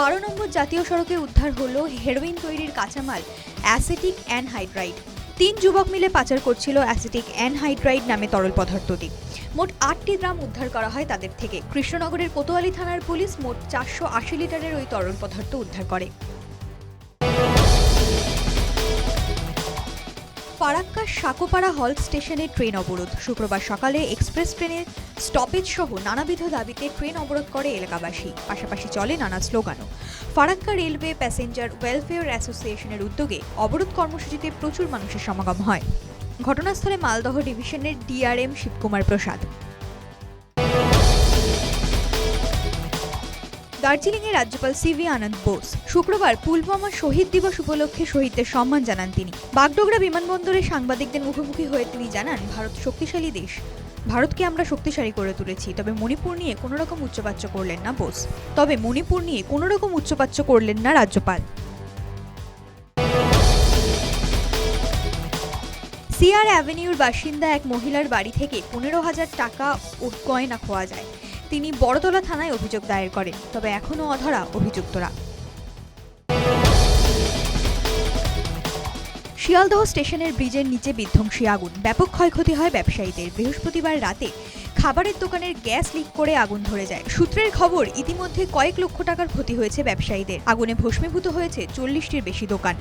বারো নম্বর জাতীয় সড়কে উদ্ধার হলো হেরোইন তৈরির কাঁচামাল, অ্যাসিটিক অ্যানহাইড্রাইড। তিন যুবক মিলে পাচার করছিল অ্যাসিটিক অ্যানহাইড্রাইড নামে তরল পদার্থটি। মোট আটটি গ্রাম উদ্ধার করা হয় তাদের থেকে। কৃষ্ণনগরের কোতোয়ালি থানার পুলিশ মোট চারশো আশি লিটারের ওই তরল পদার্থ উদ্ধার করে। ফারাক্কা সাকোপাড়া হল স্টেশনে ট্রেন অবরোধ। শুক্রবার সকালে এক্সপ্রেস ট্রেনের স্টপেজ সহ নানাবিধ দাবিতে ট্রেন অবরোধ করে এলাকাবাসী। পাশাপাশি চলে নানা স্লোগানও। ফারাক্কা রেলওয়ে প্যাসেঞ্জার ওয়েলফেয়ার অ্যাসোসিয়েশনের উদ্যোগে অবরোধ কর্মসূচিতে প্রচুর মানুষের সমাগম হয়। ঘটনাস্থলে মালদহ ডিভিশনের ডিআরএম শিবকুমার প্রসাদ। দার্জিলিংয়ে রাজ্যপাল সিভি আনন্দ বোস। শুক্রবার পুলওয়ামা শহীদ দিবস উপলক্ষে শহীদদের সম্মান জানান তিনি। বাগডোগরা বিমানবন্দরে সাংবাদিকদের মুখোমুখি হয়ে তিনি জানান, ভারত শক্তিশালী দেশ। ভারতকে আমরা শক্তিশালী করে তুলেছি, তবে মণিপুর নিয়ে কোনো রকম উচ্চবাচ্য করলেন না বোস। তবে মণিপুর নিয়ে কোনো রকম উচ্চবাচ্য করলেন না রাজ্যপাল। সিআর অ্যাভিনিউর বাসিন্দা এক মহিলার বাড়ি থেকে পনেরো হাজার টাকা ও গয়না খোয়া যায়। তিনি বড়তলা থানায় অভিযোগ দায়ের করেন, তবে এখনও অধরা অভিযুক্তরা। শিয়ালদহ স্টেশনের ব্রিজের নিচে বিধ্বংসী আগুন। ব্যাপক ক্ষয়ক্ষতি হয় ব্যবসায়ীদের। বৃহস্পতিবার রাতে খাবারের দোকানের গ্যাস লিক করে আগুন ধরে যায়। সূত্রের খবর, ইতিমধ্যে কয়েক লক্ষ টাকার ক্ষতি হয়েছে ব্যবসায়ীদের। আগুনে ভস্মীভূত হয়েছে চল্লিশটির বেশি দোকান।